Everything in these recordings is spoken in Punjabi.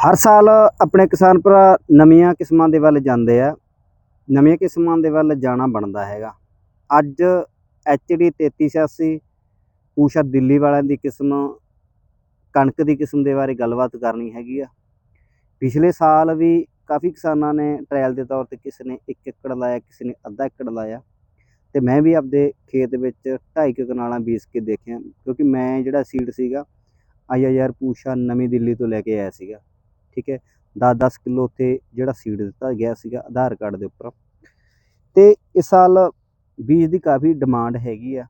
ਹਰ ਸਾਲ ਆਪਣੇ ਕਿਸਾਨ ਭਰਾ ਨਵੀਆਂ ਕਿਸਮਾਂ ਦੇ ਵੱਲ ਜਾਂਦੇ ਆ। ਨਵੀਆਂ ਕਿਸਮਾਂ ਦੇ ਵੱਲ ਜਾਣਾ ਬਣਦਾ ਹੈਗਾ। ਅੱਜ ਐਚਡੀ 3386 ਊਸ਼ਾ ਦਿੱਲੀ ਵਾਲਿਆਂ ਦੀ ਕਿਸਮ, ਕਣਕ ਦੀ ਕਿਸਮ ਦੇ ਬਾਰੇ ਗੱਲਬਾਤ ਕਰਨੀ ਹੈਗੀ ਆ। ਪਿਛਲੇ ਸਾਲ ਵੀ ਕਾਫੀ ਕਿਸਾਨਾਂ ਨੇ ਟ੍ਰਾਇਲ ਦੇ ਤੌਰ ਤੇ ਕਿਸੇ ਨੇ 1 ਏਕੜ ਲਾਇਆ, ਕਿਸੇ ਨੇ ਅੱਧਾ ਏਕੜ ਲਾਇਆ। ਤੇ ਮੈਂ ਵੀ ਆਪਦੇ ਖੇਤ ਵਿੱਚ 2.5 ਕਨਾਲਾਂ ਬੀਜ ਕੇ ਦੇਖਿਆ, ਕਿਉਂਕਿ ਮੈਂ ਜਿਹੜਾ ਸੀਡ ਸੀਗਾ ਆਈਆਈਆਰ ਪੂਸ਼ਾ ਨਵੀਂ ਦਿੱਲੀ ਤੋਂ ਲੈ ਕੇ ਆਇਆ ਸੀਗਾ। ਠੀਕ ਹੈ 10-10 ਕਿਲੋ ਉੱਥੇ ਜਿਹੜਾ ਸੀਡ ਦਿੱਤਾ ਗਿਆ ਸੀਗਾ ਆਧਾਰ ਕਾਰਡ ਦੇ ਉੱਪਰ। ਤੇ ਇਸ ਸਾਲ ਬੀਜ ਦੀ ਕਾਫੀ ਡਿਮਾਂਡ ਹੈਗੀ ਆ।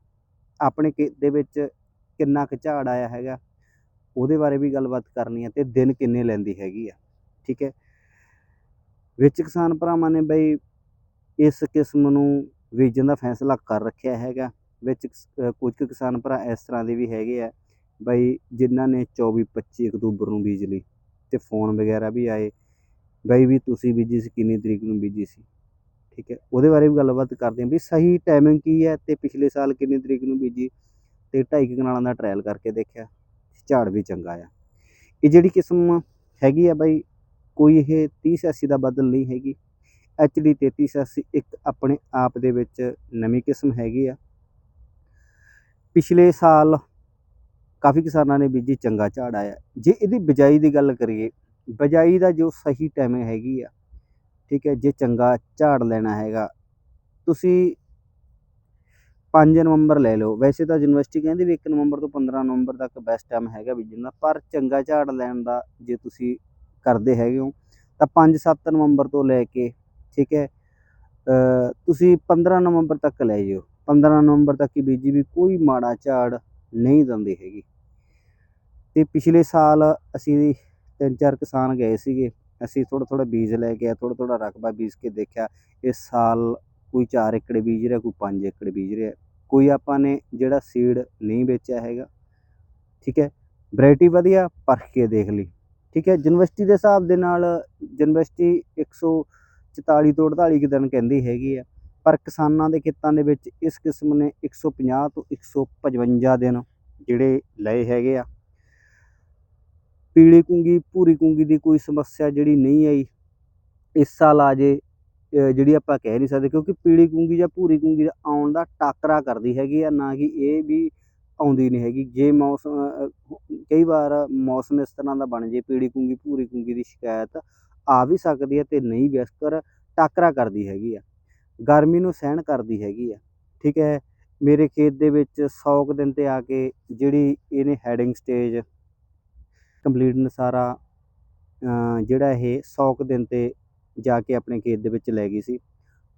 ਆਪਣੇ ਖੇਤ ਦੇ ਵਿੱਚ ਕਿੰਨਾ ਕੁ ਝਾੜ ਆਇਆ ਹੈਗਾ, ਉਹਦੇ ਬਾਰੇ ਵੀ ਗੱਲਬਾਤ ਕਰਨੀ ਹੈ ਤੇ ਦਿਨ ਕਿੰਨੇ ਲੈਂਦੀ ਹੈਗੀ ਆ, ਠੀਕ ਹੈ। ਵਿੱਚ ਕਿਸਾਨ ਭਰਾਵਾਂ ਨੇ ਬਈ ਇਸ ਕਿਸਮ ਨੂੰ ਬੀਜਣ ਦਾ ਫੈਸਲਾ ਕਰ ਰੱਖਿਆ ਹੈਗਾ। ਵਿੱਚ ਕਿਸ- ਕੁਝ ਕੁ ਕਿਸਾਨ ਭਰਾ ਇਸ ਤਰ੍ਹਾਂ ਦੇ ਵੀ ਹੈਗੇ ਆ ਬਈ ਜਿਨ੍ਹਾਂ ਨੇ 24 25 ਅਕਤੂਬਰ ਨੂੰ ਬੀਜ ਲਈ। ਤੇ ਫੋਨ ਵਗੈਰਾ ਵੀ ਆਏ। ਬਈ ਵੀ ਤੁਸੀਂ ਬੀਜੀ ਸੀ, ਕਿੰਨੀ ਤਰੀਕ ਨੂੰ ਬੀਜੀ ਸੀ। ਠੀਕ ਹੈ, ਉਹਦੇ ਬਾਰੇ ਵੀ ਗੱਲਬਾਤ ਕਰਦੇ ਹਾਂ। ਵੀ ਸਹੀ ਟਾਈਮਿੰਗ ਕੀ ਹੈ ਤੇ ਪਿਛਲੇ ਸਾਲ ਕਿੰਨੀ ਤਰੀਕ ਨੂੰ ਬੀਜੀ ਤੇ ਢਾਈ ਕਨਾਲਾਂ ਦਾ ਟ੍ਰਾਇਲ ਕਰਕੇ ਦੇਖਿਆ, ਝਾੜ ਵੀ ਚੰਗਾ ਆ। ਇਹ ਜਿਹੜੀ ਕਿਸਮ ਹੈਗੀ ਆ ਬਾਈ, ਕੋਈ ਇਹ 30 80 ਦਾ ਬਦਲ ਨਹੀਂ ਹੈਗੀ। ਐਚਡੀ 3380 ਇੱਕ ਆਪਣੇ ਆਪ ਦੇ ਵਿੱਚ ਨਵੀਂ ਕਿਸਮ ਹੈਗੀ ਆ। ਪਿਛਲੇ ਸਾਲ ਕਾਫੀ ਕਿਸਾਨਾਂ ਨੇ ਬੀਜੀ ਚੰਗਾ ਝਾੜ ਆਇਆ। ਜੇ ਇਹਦੀ ਬਿਜਾਈ ਦੀ ਗੱਲ ਕਰੀਏ, ਬਿਜਾਈ ਦਾ ਜੋ ਸਹੀ ਟਾਈਮ ਹੈਗੀ ਆ, ਠੀਕ ਹੈ, ਜੇ ਚੰਗਾ ਝਾੜ ਲੈਣਾ ਹੈਗਾ, ਤੁਸੀਂ 5 ਨਵੰਬਰ ਲੈ ਲਓ। ਵੈਸੇ ਤਾਂ ਯੂਨੀਵਰਸਿਟੀ ਕਹਿੰਦੀ ਵੀ 1 ਨਵੰਬਰ ਤੋਂ 15 ਨਵੰਬਰ ਤੱਕ ਬੈਸਟ ਟਾਈਮ ਹੈਗਾ ਬੀਜਣ ਦਾ ਪਰ ਚੰਗਾ ਝਾੜ ਲੈਣ ਦਾ ਜੇ ਤੁਸੀਂ ਕਰਦੇ ਹੈਗੇ ਹੋ, ਤਾਂ 5-7 ਨਵੰਬਰ ਤੋਂ ਲੈ ਕੇ, ਠੀਕ ਹੈ ਤੁਸੀਂ 15 ਨਵੰਬਰ ਤੱਕ ਲੈ ਜਿਓ। 15 ਨਵੰਬਰ ਤੱਕ ਹੀ ਬੀਜੀ ਵੀ ਕੋਈ ਮਾੜਾ ਝਾੜ ਨਹੀਂ ਦਿੰਦੀ ਹੈਗੀ। ਤੇ ਪਿਛਲੇ ਸਾਲ ਅਸੀਂ ਤਿੰਨ ਚਾਰ ਕਿਸਾਨ ਗਏ ਸੀਗੇ। ਅਸੀਂ ਥੋੜਾ ਥੋੜਾ ਬੀਜ ਲੈ ਕੇ ਆ ਥੋੜਾ ਥੋੜਾ ਰਕਬਾ ਬੀਜ ਕੇ ਦੇਖਿਆ। ਇਸ ਸਾਲ ਕੋਈ 4 ਏਕੜ ਬੀਜ ਰਿਹਾ, ਕੋਈ 5 ਏਕੜ ਬੀਜ ਰਿਹਾ। ਕੋਈ ਆਪਾਂ ਨੇ ਜਿਹੜਾ ਸੀਡ ਨਹੀਂ ਵੇਚਿਆ ਹੈਗਾ। ਠੀਕ ਹੈ ਵੈਰਾਈਟੀ ਵਧੀਆ ਪਰਖ ਕੇ ਦੇਖ ਲਈ। ਠੀਕ ਹੈ, ਯੂਨੀਵਰਸਿਟੀ ਦੇ ਹਿਸਾਬ ਦੇ ਨਾਲ ਯੂਨੀਵਰਸਿਟੀ 144 ਤੋਂ 48 ਕੁ ਦਿਨ ਕਹਿੰਦੀ ਹੈਗੀ ਆ। ਪਰ ਕਿਸਾਨਾਂ ਦੇ ਖੇਤਾਂ ਦੇ ਵਿੱਚ ਇਸ ਕਿਸਮ ਨੇ 150 ਤੋਂ 155 ਦਿਨ ਜਿਹੜੇ ਲਏ ਹੈਗੇ ਆ। ਪੀਲੀ ਕੁੰਗੀ, ਭੂਰੀ ਕੁੰਗੀ ਦੀ ਕੋਈ ਸਮੱਸਿਆ ਜਿਹੜੀ ਨਹੀਂ ਆਈ। ਇਸ ਸਾਲ ਆ ਜੇ ਜਿਹੜੀ ਆਪਾਂ ਕਹਿ ਨਹੀਂ ਸਕਦੇ, ਕਿਉਂਕਿ ਪੀਲੀ ਕੁੰਗੀ ਜਾਂ ਭੂਰੀ ਕੁੰਗੀ ਦਾ ਆਉਣ ਦਾ ਟਾਕਰਾ ਕਰਦੀ ਹੈਗੀ ਆ, ਨਾ ਕਿ ਇਹ ਵੀ ਆਉਂਦੀ ਨਹੀਂ ਹੈਗੀ। ਜੇ ਮੌਸਮ ਕਈ ਵਾਰ ਮੌਸਮ ਇਸ ਤਰ੍ਹਾਂ ਦਾ ਬਣ ਜੇ, ਪੀਲੀ ਕੁੰਗੀ, ਭੂਰੀ ਕੁੰਗੀ ਦੀ ਸ਼ਿਕਾਇਤ ਆ ਵੀ ਸਕਦੀ ਹੈ ਤੇ ਨਹੀਂ ਵੀ ਟਾਕਰਾ ਕਰਦੀ ਹੈਗੀ ਆ। ਗਰਮੀ ਨੂੰ ਸਹਿਣ ਕਰਦੀ ਹੈਗੀ ਆ। ਠੀਕ ਹੈ। ਮੇਰੇ ਖੇਤ ਦੇ ਵਿੱਚ 100 ਕੁ ਦਿਨ ਤੇ ਆ ਕੇ ਜਿਹੜੀ ਇਹਨੇ ਹੈਡਿੰਗ ਸਟੇਜ ਕੰਪਲੀਟ ਨਸਾਰਾ ਜਿਹੜਾ ਇਹ 100 ਕੁ ਦਿਨ ਤੇ ਜਾ ਕੇ ਆਪਣੇ ਖੇਤ ਦੇ ਵਿੱਚ ਲੈ ਗਈ ਸੀ।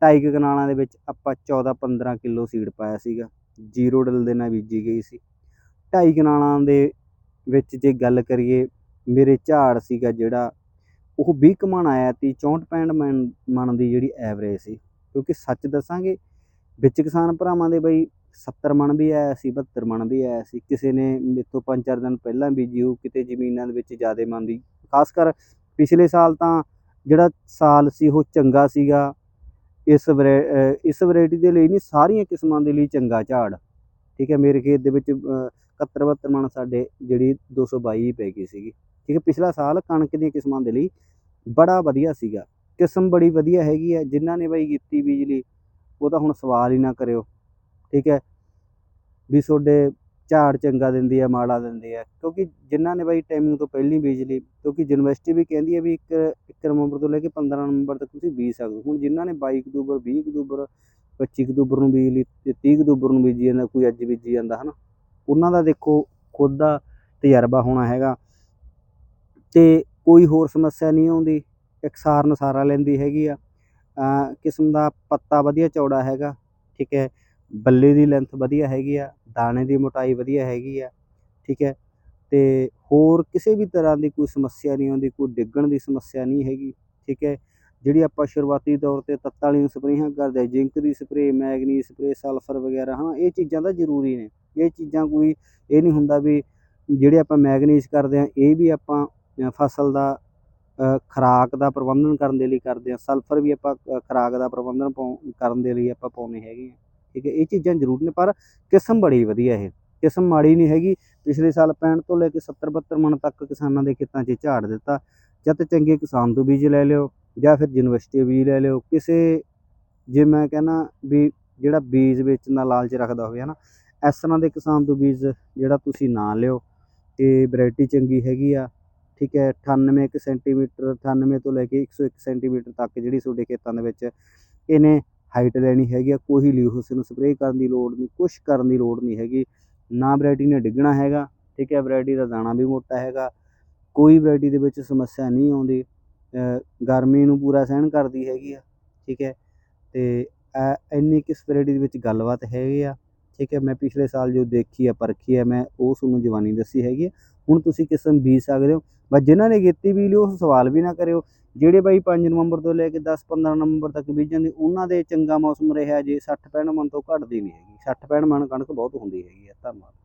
ਢਾਈ ਕੁ ਕਨਾਲਾਂ ਦੇ ਵਿੱਚ ਆਪਾਂ 14 15 ਕਿਲੋ ਸੀਡ ਪਾਇਆ ਸੀਗਾ। ਜ਼ੀਰੋ ਡਲ ਦੇ ਨਾਲ ਬੀਜੀ ਗਈ ਸੀ। ਢਾਈ ਕਨਾਲਾਂ ਦੇ ਵਿੱਚ ਜੇ ਗੱਲ ਕਰੀਏ, ਮੇਰੇ ਝਾੜ ਸੀਗਾ ਜਿਹੜਾ, ਉਹ 20 ਕਮਣ ਆਇਆ ਤੀ 64 65 ਮਣ ਮਣ ਦੀ ਜਿਹੜੀ ਐਵਰੇਜ ਸੀ। ਕਿਉਂਕਿ ਸੱਚ ਦੱਸਾਂਗੇ ਵਿੱਚ ਕਿਸਾਨ ਭਰਾਵਾਂ ਦੇ ਬਈ 70 ਮਣ ਵੀ ਆਇਆ ਸੀ 72 ਮਣ ਵੀ ਆਇਆ ਸੀ। ਕਿਸੇ ਨੇ ਮੇਥੋਂ ਪੰਜ ਚਾਰ ਦਿਨ ਪਹਿਲਾਂ ਬੀਜੀ ਹੋਊ, ਕਿਤੇ ਜ਼ਮੀਨਾਂ ਦੇ ਵਿੱਚ ਜ਼ਿਆਦੇ ਮਣ ਦੀ। ਖਾਸ ਕਰ ਪਿਛਲੇ ਸਾਲ ਤਾਂ ਜਿਹੜਾ ਸਾਲ ਸੀ, ਉਹ ਚੰਗਾ ਸੀਗਾ। ਇਸ ਵਰੈ- ਇਸ ਵੈਰਾਈਟੀ ਦੇ ਲਈ ਨਹੀਂ, ਸਾਰੀਆਂ ਕਿਸਮਾਂ ਦੇ ਲਈ ਚੰਗਾ ਝਾੜ। ਠੀਕ ਹੈ, ਮੇਰੇ ਖੇਤ ਦੇ ਵਿੱਚ 71 72 ਮਣ ਸਾਡੇ ਜਿਹੜੀ 222 ਹੀ ਪੈ ਗਈ ਸੀਗੀ। ਠੀਕ ਹੈ, ਪਿਛਲਾ ਸਾਲ ਕਣਕ ਦੀਆਂ ਕਿਸਮਾਂ ਦੇ ਲਈ ਬੜਾ ਵਧੀਆ ਸੀਗਾ। ਕਿਸਮ ਬੜੀ ਵਧੀਆ ਹੈਗੀ ਹੈ, ਜਿਨ੍ਹਾਂ ਨੇ ਬਾਈ ਕੀਤੀ ਬਿਜਲੀ। ਉਹ ਤਾਂ ਹੁਣ ਸਵਾਲ ਹੀ ਨਾ ਕਰਿਓ, ਠੀਕ ਹੈ? ਵੀ ਤੁਹਾਡੇ ਝਾੜ ਚੰਗਾ ਦਿੰਦੀ ਆ ਮਾੜਾ ਦਿੰਦੀ ਆ ਕਿਉਂਕਿ ਜਿਨ੍ਹਾਂ ਨੇ ਬਾਈ ਟਾਈਮਿੰਗ ਤੋਂ ਪਹਿਲਾਂ ਹੀ ਬੀਜ ਲਈ, ਕਿਉਂਕਿ ਯੂਨੀਵਰਸਿਟੀ ਵੀ ਕਹਿੰਦੀ ਹੈ ਵੀ ਇੱਕ ਇੱਕ ਨਵੰਬਰ ਤੋਂ ਲੈ ਕੇ 15 ਨਵੰਬਰ ਤੱਕ ਤੁਸੀਂ ਬੀਜ ਸਕਦੇ ਹੋ। ਹੁਣ ਜਿਨ੍ਹਾਂ ਨੇ 22 ਅਕਤੂਬਰ 20 ਅਕਤੂਬਰ 25 ਅਕਤੂਬਰ ਨੂੰ ਬੀਜ ਲਈ ਤੇ 30 ਅਕਤੂਬਰ ਨੂੰ ਬੀਜੀ ਜਾਂਦਾ, ਕੋਈ ਅੱਜ ਬੀਜੀ ਜਾਂਦਾ, ਹਨਾ? ਉਹਨਾਂ ਦਾ ਦੇਖੋ ਖੁਦ ਦਾ ਤਜਰਬਾ ਹੋਣਾ ਹੈਗਾ ਤੇ ਕੋਈ ਹੋਰ ਸਮੱਸਿਆ ਨਹੀਂ ਆਉਂਦੀ ਇਕਸਾਰ ਸਾਰਾ ਲੈਂਦੀ ਹੈਗੀ ਆ। ਕਿਸਮ ਦਾ ਪੱਤਾ ਵਧੀਆ ਚੌੜਾ ਹੈਗਾ, ਠੀਕ ਹੈ। ਬੱਲੇ ਦੀ ਲੈਂਥ ਵਧੀਆ ਹੈਗੀ ਆ, ਦਾਣੇ ਦੀ ਮੋਟਾਈ ਵਧੀਆ ਹੈਗੀ ਆ, ਠੀਕ ਹੈ। ਤੇ ਹੋਰ ਕਿਸੇ ਵੀ ਤਰ੍ਹਾਂ ਦੀ ਕੋਈ ਸਮੱਸਿਆ ਨਹੀਂ ਆਉਂਦੀ, ਕੋਈ ਡਿੱਗਣ ਦੀ ਸਮੱਸਿਆ ਨਹੀਂ ਹੈਗੀ, ਠੀਕ ਹੈ। ਜਿਹੜੀ ਆਪਾਂ ਸ਼ੁਰੂਆਤੀ ਤੌਰ ਤੇ ਤੱਤਾਂ ਵਾਲੀਆਂ ਸਪਰੇਹਾਂ ਕਰਦੇ ਜ਼ਿੰਕ ਦੀ ਸਪਰੇ ਮੈਗਨੀਜ਼ ਸਪਰੇ ਸਲਫਰ ਵਗੈਰਾ, ਹਾਂ, ਇਹ ਚੀਜ਼ਾਂ ਤਾਂ ਜ਼ਰੂਰੀ ਨੇ। ਇਹ ਚੀਜ਼ਾਂ ਕੋਈ ਇਹ ਨਹੀਂ ਹੁੰਦਾ ਵੀ ਜਿਹੜੇ ਆਪਾਂ ਮੈਗਨੀਜ਼ ਕਰਦੇ ਆ ਇਹ ਵੀ ਆਪਾਂ ਫਸਲ ਦਾ ਖੁਰਾਕ ਦਾ ਪ੍ਰਬੰਧਨ ਕਰਨ ਦੇ ਲਈ ਕਰਦੇ ਆ ਸਲਫਰ ਵੀ ਆਪਾਂ ਖੁਰਾਕ ਦਾ ਪ੍ਰਬੰਧਨ ਪਾਉ- ਕਰਨ ਦੇ ਲਈ ਆਪਾਂ ਪਾਉਣੇ ਹੈਗੇ ਆ ਠੀਕ ਹੈ, ਇਹ ਚੀਜ਼ਾਂ ਜ਼ਰੂਰ ਨੇ, ਪਰ ਕਿਸਮ ਬੜੀ ਵਧੀਆ ਇਹ। ਕਿਸਮ ਮਾੜੀ ਨਹੀਂ ਹੈਗੀ। ਪਿਛਲੇ ਸਾਲ 65 ਤੋਂ ਲੈ ਕੇ 70 72 ਮਣ ਤੱਕ ਕਿਸਾਨਾਂ ਦੇ ਖੇਤਾਂ 'ਚ ਝਾੜ ਦਿੱਤਾ। ਜਾਂ ਤਾਂ ਚੰਗੇ ਕਿਸਾਨ ਤੋਂ ਬੀਜ ਲੈ ਲਿਓ, ਜਾਂ ਫਿਰ ਯੂਨੀਵਰਸਿਟੀ ਬੀਜ ਲੈ ਲਿਓ। ਕਿਸੇ, ਜੇ ਮੈਂ ਕਹਿੰਦਾ ਵੀ ਜਿਹੜਾ ਬੀਜ ਵੇਚਣ ਦਾ ਲਾਲਚ ਰੱਖਦਾ ਹੋਵੇ, ਹਨਾ, ਇਸ ਤਰ੍ਹਾਂ ਦੇ ਕਿਸਾਨ ਤੋਂ ਬੀਜ ਜਿਹੜਾ ਤੁਸੀਂ ਨਾ ਲਿਓ ਤੇ ਵੈਰਾਈਟੀ ਚੰਗੀ ਹੈਗੀ ਆ। ਠੀਕ ਹੈ 98 ਕੁ ਸੈਂਟੀਮੀਟਰ 98 ਤੋਂ ਲੈ ਕੇ 101 ਸੈਂਟੀਮੀਟਰ ਤੱਕ ਜਿਹੜੀ ਤੁਹਾਡੇ ਖੇਤਾਂ ਦੇ ਵਿੱਚ ਇਹਨੇ ਹਾਈਟ ਲੈਣੀ ਹੈਗੀ ਆ। ਕੋਈ ਲਿਊਸ ਨੂੰ ਸਪਰੇਅ ਕਰਨ ਦੀ ਲੋੜ ਨਹੀਂ, ਕੁਛ ਕਰਨ ਦੀ ਲੋੜ ਨਹੀਂ ਹੈਗੀ। ਨਾ ਵੈਰਾਈਟੀ ਨੇ ਡਿੱਗਣਾ ਹੈਗਾ, ਠੀਕ ਹੈ ਵੈਰਾਈਟੀ ਦਾ ਦਾਣਾ ਵੀ ਮੋਟਾ ਹੈਗਾ। ਕੋਈ ਵੈਰਾਈਟੀ ਦੇ ਵਿੱਚ ਸਮੱਸਿਆ ਨਹੀਂ ਆਉਂਦੀ ਗਰਮੀ ਨੂੰ ਪੂਰਾ ਸਹਿਣ ਕਰਦੀ ਹੈਗੀ ਆ, ਠੀਕ ਹੈ। ਤੇ ਇੰਨੀ ਕਿਸ ਵੈਰਾਈਟੀ ਦੇ ਵਿੱਚ ਗੱਲਬਾਤ ਹੈਗੀ ਆ। ਠੀਕ ਹੈ, ਮੈਂ ਪਿਛਲੇ ਸਾਲ ਜੋ ਦੇਖੀ ਆ, ਪਰਖੀ ਆ, ਮੈਂ ਉਹ ਤੁਹਾਨੂੰ ਜਵਾਨੀ ਦੱਸੀ ਹੈਗੀ ਆ। ਹੁਣ ਤੁਸੀਂ ਕਿਸਮ ਬੀਜ ਸਕਦੇ ਹੋ। ਬਸ ਜਿਨ੍ਹਾਂ ਨੇ ਕੀਤੀ ਵੀ ਲਿਓ ਉਹ ਸਵਾਲ ਵੀ ਨਾ ਕਰਿਓ। ਜਿਹੜੇ ਬਾਈ 5 ਨਵੰਬਰ ਤੋਂ ਲੈ ਕੇ 10 15 ਨਵੰਬਰ ਤੱਕ ਬੀਜਣ ਦੇ ਉਹਨਾਂ ਦੇ ਚੰਗਾ ਮੌਸਮ ਰਿਹਾ ਜੇ 60 65 ਮਣ ਤੋਂ ਘੱਟਦੀ ਨਹੀਂ ਹੈਗੀ। 60 65 ਮਣ ਕਣਕ ਬਹੁਤ ਹੁੰਦੀ ਹੈਗੀ ਆ। ਧੰਨਵਾਦ।